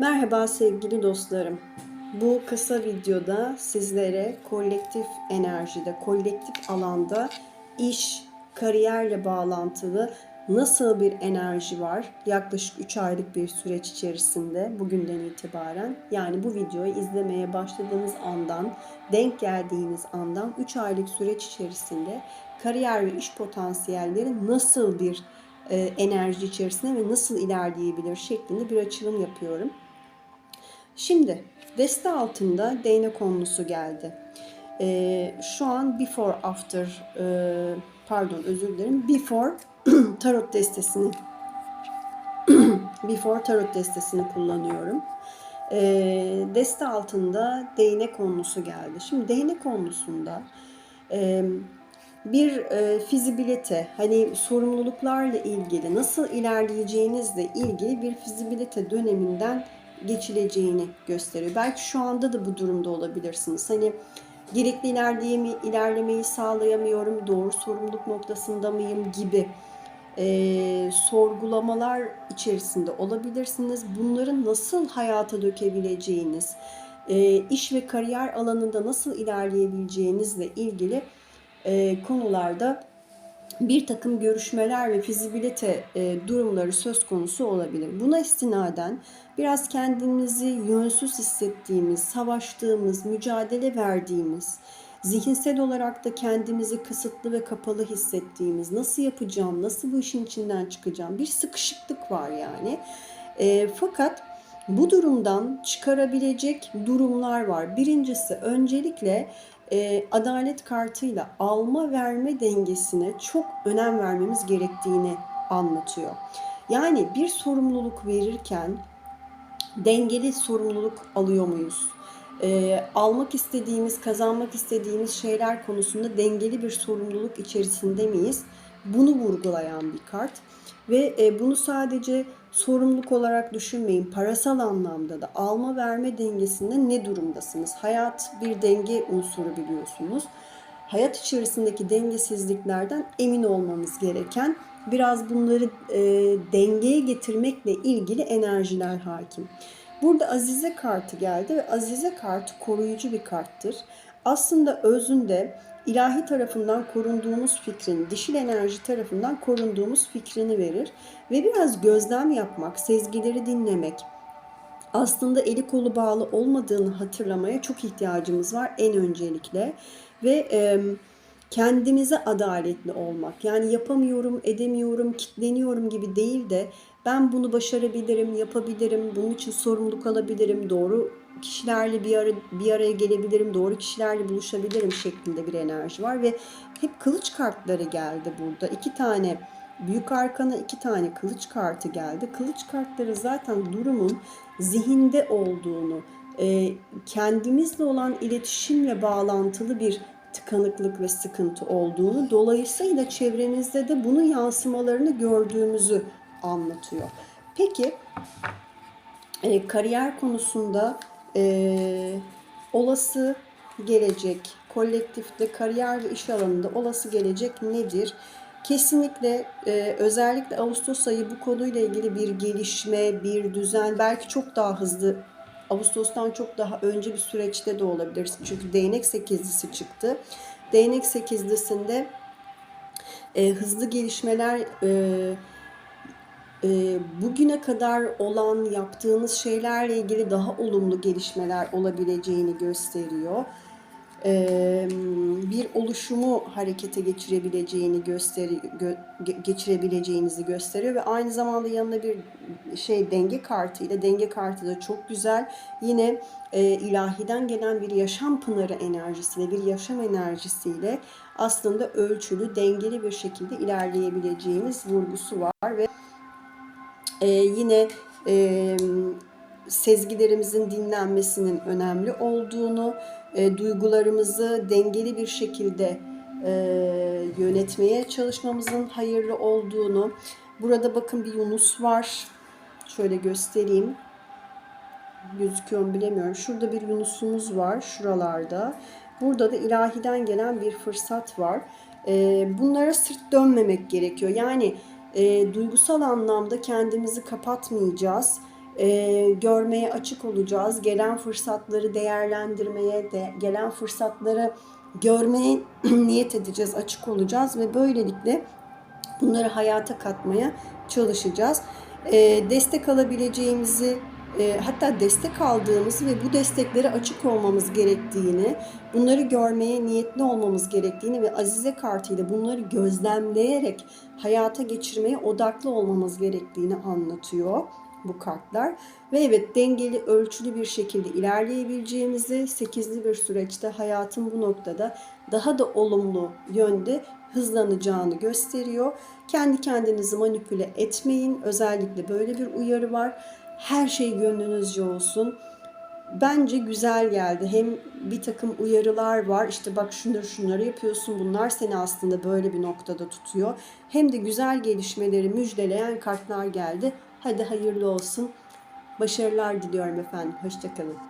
Merhaba sevgili dostlarım. Bu kısa videoda sizlere kolektif enerjide, kolektif alanda iş, kariyerle bağlantılı nasıl bir enerji var? Yaklaşık 3 aylık bir süreç içerisinde bugünden itibaren yani bu videoyu izlemeye başladığınız andan, denk geldiğiniz andan 3 aylık süreç içerisinde kariyer ve iş potansiyelleri nasıl bir e, enerji içerisinde ve nasıl ilerleyebilir şeklinde bir açılım yapıyorum. Şimdi deste altında değnek konusu geldi. Ee, şu an before after e, pardon özür dilerim before tarot destesini before tarot destesini kullanıyorum. Ee, deste altında değnek konusu geldi. Şimdi değnek konusunda e, bir e, fizibilite hani sorumluluklarla ilgili nasıl ilerleyeceğinizle ilgili bir fizibilite döneminden geçileceğini gösteriyor. Belki şu anda da bu durumda olabilirsiniz. Hani gerekli ilerleyemi, ilerlemeyi sağlayamıyorum, doğru sorumluluk noktasında mıyım gibi e, sorgulamalar içerisinde olabilirsiniz. Bunları nasıl hayata dökebileceğiniz, e, iş ve kariyer alanında nasıl ilerleyebileceğinizle ilgili e, konularda bir takım görüşmeler ve fizibilite e, durumları söz konusu olabilir. Buna istinaden biraz kendimizi yönsüz hissettiğimiz, savaştığımız, mücadele verdiğimiz, zihinsel olarak da kendimizi kısıtlı ve kapalı hissettiğimiz, nasıl yapacağım, nasıl bu işin içinden çıkacağım bir sıkışıklık var yani. E, fakat bu durumdan çıkarabilecek durumlar var. Birincisi öncelikle e, adalet kartıyla alma verme dengesine çok önem vermemiz gerektiğini anlatıyor. Yani bir sorumluluk verirken dengeli sorumluluk alıyor muyuz? E, almak istediğimiz, kazanmak istediğimiz şeyler konusunda dengeli bir sorumluluk içerisinde miyiz? Bunu vurgulayan bir kart. Ve e, bunu sadece sorumluluk olarak düşünmeyin. Parasal anlamda da alma verme dengesinde ne durumdasınız? Hayat bir denge unsuru biliyorsunuz. Hayat içerisindeki dengesizliklerden emin olmamız gereken biraz bunları e, dengeye getirmekle ilgili enerjiler hakim. Burada Azize kartı geldi ve Azize kartı koruyucu bir karttır. Aslında özünde ilahi tarafından korunduğumuz fikrin, dişil enerji tarafından korunduğumuz fikrini verir. Ve biraz gözlem yapmak, sezgileri dinlemek, aslında eli kolu bağlı olmadığını hatırlamaya çok ihtiyacımız var en öncelikle. Ve e, kendimize adaletli olmak. Yani yapamıyorum, edemiyorum, kitleniyorum gibi değil de ben bunu başarabilirim, yapabilirim, bunun için sorumluluk alabilirim, doğru kişilerle bir ara bir araya gelebilirim, doğru kişilerle buluşabilirim şeklinde bir enerji var ve hep kılıç kartları geldi burada. İki tane büyük arkana iki tane kılıç kartı geldi. Kılıç kartları zaten durumun zihinde olduğunu, kendimizle olan iletişimle bağlantılı bir tıkanıklık ve sıkıntı olduğunu, dolayısıyla çevremizde de bunun yansımalarını gördüğümüzü anlatıyor. Peki e, kariyer konusunda e, olası gelecek, kolektifte kariyer ve iş alanında olası gelecek nedir? Kesinlikle e, özellikle Ağustos ayı bu konuyla ilgili bir gelişme, bir düzen, belki çok daha hızlı Ağustos'tan çok daha önce bir süreçte de olabilir. Çünkü değnek sekizlisi çıktı. Değnek sekizlisinde e, hızlı gelişmeler e, e, bugüne kadar olan yaptığınız şeylerle ilgili daha olumlu gelişmeler olabileceğini gösteriyor. Bir oluşumu harekete geçirebileceğini gösteri gö, geçirebileceğinizi gösteriyor ve aynı zamanda yanına bir şey denge kartı ile denge kartı da çok güzel. Yine e, ilahiden gelen bir yaşam pınarı enerjisiyle, bir yaşam enerjisiyle aslında ölçülü, dengeli bir şekilde ilerleyebileceğimiz vurgusu var ve e, yine e, sezgilerimizin dinlenmesinin önemli olduğunu, e, duygularımızı dengeli bir şekilde e, yönetmeye çalışmamızın hayırlı olduğunu. Burada bakın bir Yunus var. Şöyle göstereyim. Gözüküyor mu bilemiyorum. Şurada bir Yunus'umuz var şuralarda. Burada da ilahiden gelen bir fırsat var. E, bunlara sırt dönmemek gerekiyor. Yani e, duygusal anlamda kendimizi kapatmayacağız. E, görmeye açık olacağız. Gelen fırsatları değerlendirmeye, de, gelen fırsatları görmeye niyet edeceğiz, açık olacağız ve böylelikle bunları hayata katmaya çalışacağız. E, destek alabileceğimizi e, hatta destek aldığımızı ve bu desteklere açık olmamız gerektiğini, bunları görmeye niyetli olmamız gerektiğini ve Azize kartıyla bunları gözlemleyerek hayata geçirmeye odaklı olmamız gerektiğini anlatıyor bu kartlar. Ve evet dengeli, ölçülü bir şekilde ilerleyebileceğimizi, sekizli bir süreçte hayatın bu noktada daha da olumlu yönde hızlanacağını gösteriyor. Kendi kendinizi manipüle etmeyin. Özellikle böyle bir uyarı var. Her şey gönlünüzce olsun. Bence güzel geldi. Hem bir takım uyarılar var. İşte bak şunları şunları yapıyorsun. Bunlar seni aslında böyle bir noktada tutuyor. Hem de güzel gelişmeleri müjdeleyen kartlar geldi. Hadi hayırlı olsun. Başarılar diliyorum efendim. Hoşçakalın.